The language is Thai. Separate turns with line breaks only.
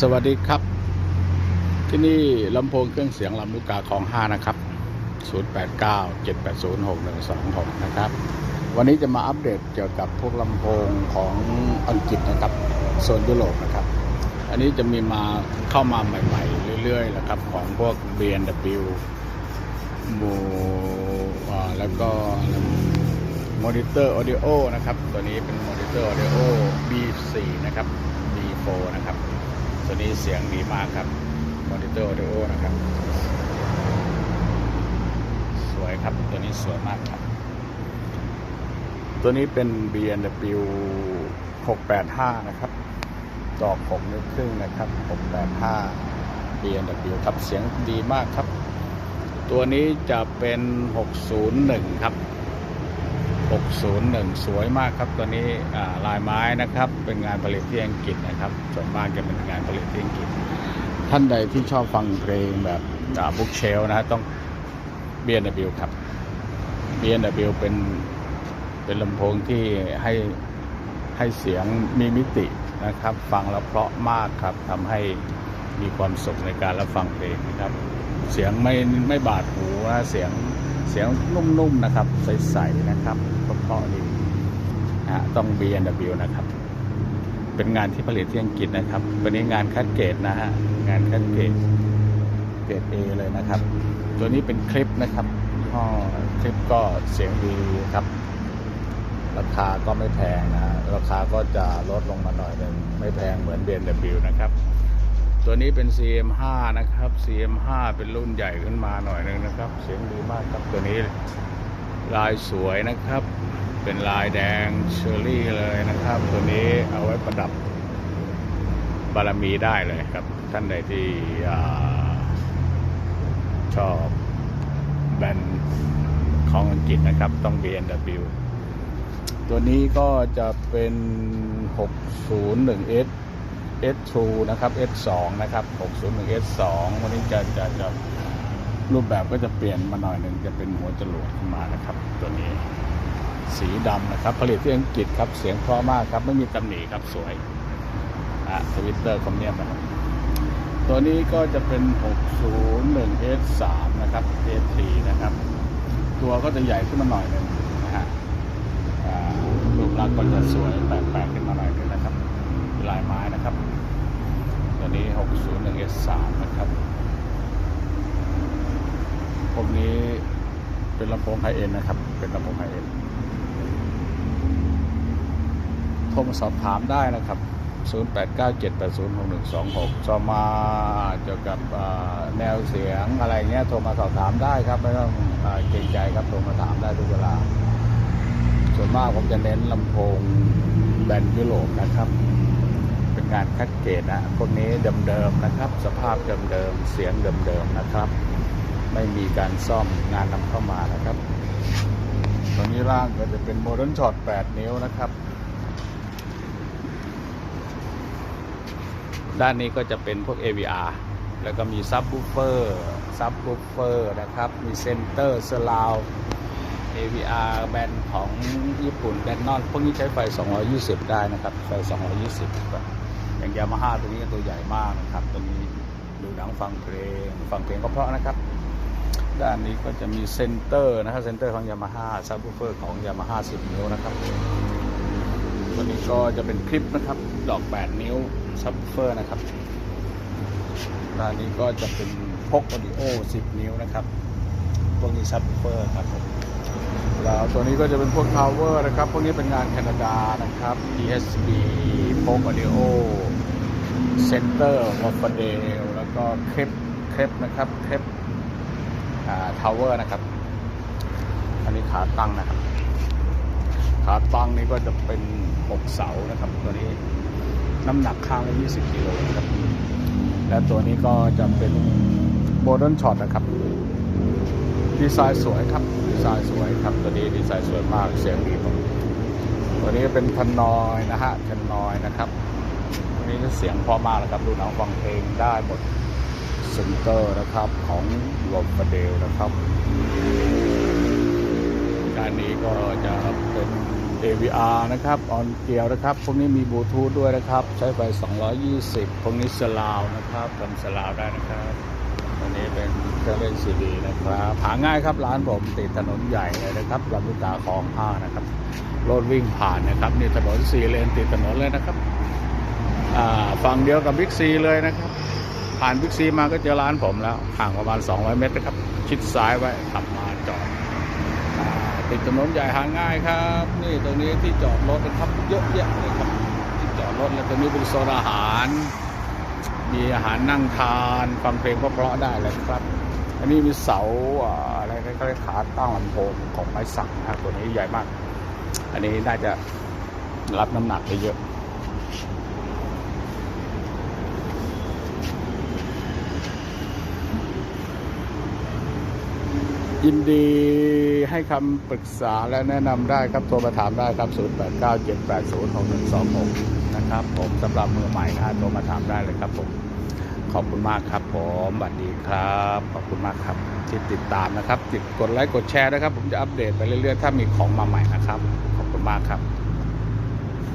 สวัสดีครับ ที่นี่ลำโพงเครื่องเสียงลำลูกกาของ5นะครับ 089 780 6126 นะครับ วันนี้จะมาอัปเดตเกี่ยวกับพวกลำโพงของอังกฤษนะครับโซนยุโรปนะครับ อันนี้จะมีมาเข้ามาใหม่ๆ เรื่อยๆนะครับ ของพวก B&W มูอ่แล้วก็มอนิเตอร์ออดิโอนะครับ ตัวนี้เป็นมอนิเตอร์ออดิโอ B4 นะครับ B4 นะครับ ตัวนี้เสียงดีมากครับมอนิเตอร์ออดิโอนะครับ สวยครับตัวนี้สวยมากครับ ตัวนี้เป็น B&W 685 นะครับดอก6นิ้วครึ่งนะครับ 685 B&W ครับเสียงดีมากครับ ตัวนี้จะเป็น 601 ครับ 601 สวยมากครับตัวนี้ลายไม้นะครับ เป็นงานผลิตที่อังกฤษนะครับส่วนมากจะเป็นงานผลิตที่อังกฤษ ท่านใดที่ชอบฟังเพลงแบบบุ๊กเชลนะฮะต้อง B&W ครับเบียนเดเป็นเป็นลำโพงที่ให้ให้เสียงมีมิตินะครับ ฟังแล้วเพราะมากครับทำให้มีความสุขในการรับฟังเพลงนะครับ เสียงไม่ไม่บาดหูนะเสียง เสียงนุ่มๆนะครับ ใสๆนะครับเพราะๆดีนะฮะต้อง B&W นะครับ เป็นงานที่ผลิตที่อังกฤษนะครับ วันนี้งานคัดเกรดนะฮะงานคัดเกรดเกรด A เลยนะครับ ตัวนี้เป็นคลิปนะครับยี่ห้อคลิปก็เสียงดีครับ ราคาก็ไม่แพงนะฮะราคาก็จะลดลงมาหน่อยนึงไม่แพงเหมือน B&W นะครับ ตัวนี้เป็น CM5 นะครับ CM5 เป็นรุ่นใหญ่ขึ้นมาหน่อยหนึงนะครับ เสียงดีมากครับตัวนี้ ลายสวยนะครับ เป็นลายแดงเชอร์รี่เลยนะครับ ตัวนี้เอาไว้ประดับบารมีได้เลยครับ ท่านใดที่ชอบแบรนด์ของอังกฤษนะครับ ต้อง B&W ตัวนี้ก็จะเป็น 601S S2 นะครับ S2 นะครับ 601 S2 วันนี้จะจะจะรูปแบบก็จะเปลี่ยนมาหน่อยหนึ่งจะเป็นหัวจรวดขึ้นมานะครับ ตัวนี้สีดำนะครับ ผลิตที่อังกฤษครับเสียงเพราะมากครับ ไม่มีตำหนิครับสวยอะทวิตเตอร์คอมเนียมนะครับ ตัวนี้ก็จะเป็น 601 S3 นะครับ S3 นะครับ ตัวก็จะใหญ่ขึ้นมาหน่อยหนึ่งนะฮะรูปลักษณ์ก็จะสวยแปลกๆขึ้นมาหน่อยหนึงนะครับ ลายไม้นะครับ ตัวนี้ 601 S3 นะครับพวกนี้เป็นลำโพงไฮเอ็นนะครับ เป็นลำโพงไฮเอ็นโทรมาสอบถามได้นะครับ 0897806126จะมาเกี่ยวกับอ่าแนวเสียงอะไรเงี้ยโทรมาสอบถามได้ครับ ไม่ต้องเกรงใจครับโทรมาถามได้ทุกเวลา ส่วนมากผมจะเน้นลำโพงแบนด์ยุโรปนะครับ งานคัดเกรดนะพวกนี้เดิมๆนะครับ สภาพเดิมๆเสียงเดิมๆนะครับ ไม่มีการซ่อมงานนำเข้ามานะครับตรงนี้ล่างก็จะเป็นโมเดิร์นช็อต8นิ้วนะครับ ด้านนี้ก็จะเป็นพวก AVR แล้วก็มีซับ w ูเฟอร์ซับ w ูเฟอร์นะครับ มีเซนเตอร์สลาว AVR แบรนด์ของญี่ปุ่นแดนนอน พวกนี้ใช้ไฟ 220 ได้นะครับ ไฟ 220แบบ อย่างยามาฮ่าตัวนี้ตัวใหญ่มากนะครับ ตัวนี้ดูหนังฟังเพลงฟังเพลงก็เพราะนะครับ ด้านนี้ก็จะมีเซนเตอร์นะครับเซนเตอร์ของยามาฮ่าซับ w ูเฟอร์ของยามาฮ่า10นิ้วนะครับตัวนี้ก็จะเป็นคลิปนะครับ ดอก 8 นิ้วซับ w ูเฟอร์นะครับด้านนี้ก็จะเป็นพกออดิโอ 10 นิ้วนะครับพวกนี้ซับ w ูเฟอร์ครับผมแล้วตัวนี้ก็จะเป็นพวกทาวเวอร์นะครับ พวกนี้เป็นงานแคนาดานะครับ ESB โฟกออดิโอ เซนเตอร์วอฟเดลแล้วก็เคปเคปนะครับเคปทาวเวอร์นะครับ อันนี้ขาตั้งนะครับ ขาตั้งนี้ก็จะเป็น 6 เสานะครับ ตัวนี้น้ำหนักข้างละ20กิโลนะครับ และตัวนี้ก็จะเป็นโ o เดิร์นช็อตนะครับ ดีไซน์สวยครับ ดีไซน์สวยครับ ตัวนี้ดีไซน์สวยมาก เสียงดีมากตัวนี้เป็นพันนอยนะฮะพันนอยนะครับ นี้เสียงเพราะมากนะครับ ดูหนังฟังเพลงได้หมดเซนเตอร์นะครับของลมประเดลนะครับด้านนี้ก็จะเป็น AVR นะครับ ออนเกียวนะครับ พวกนี้มีบลูทูธด้วยนะครับ ใช้ไฟ 220 พวกนี้สลาวนะครับทำสลาวได้นะครับอันนี้เป็นเครื่องเล่นซีดีนะครับหาง่ายครับร้านผมติดถนนใหญ่เลยนะครับลำลูกกาคลองห้านะครับรถวิ่งผ่านนะครับนี่ถนนสี่เลนติดถนนเลยนะครับ ฝั่งเดียวกับบิ๊กซีเลยนะครับ ผ่านบิ๊กซีมาก็เจอร้านผมแล้วห่างประมาณ 200 เมตรนะครับ ชิดซ้ายไว้ขับมาจอดติดถนนใหญ่หาง่ายครับ นี่ตรงนี้ที่จอดรถนะครับเยอะแยะเลยครับที่จอดรถแล้วตรงนี้เป็นโซนอาหาร มีอาหารนั่งทานฟังเพลงเพราะๆได้เลยครับ อันนี้มีเสาอะไรเขาเรียกขาตั้งลำโพงของไม้สักนะครับตัวนี้ใหญ่มาก อันนี้น่าจะรับน้ำหนักได้เยอะ ยินดีให้คำปรึกษาและแนะนำได้ครับ โทรมาถามได้ครับ 0897806126 นะครับผมสำหรับมือใหม่นะโทรมาถามได้เลยครับผม ขอบคุณมากครับผมสวัสดีครับ ขอบคุณมากครับ ที่ติดตามนะครับ ติดกดไลค์กดแชร์นะครับ ผมจะอัปเดตไปเรื่อยๆ ถ้ามีของมาใหม่นะครับ ขอบคุณมากครับ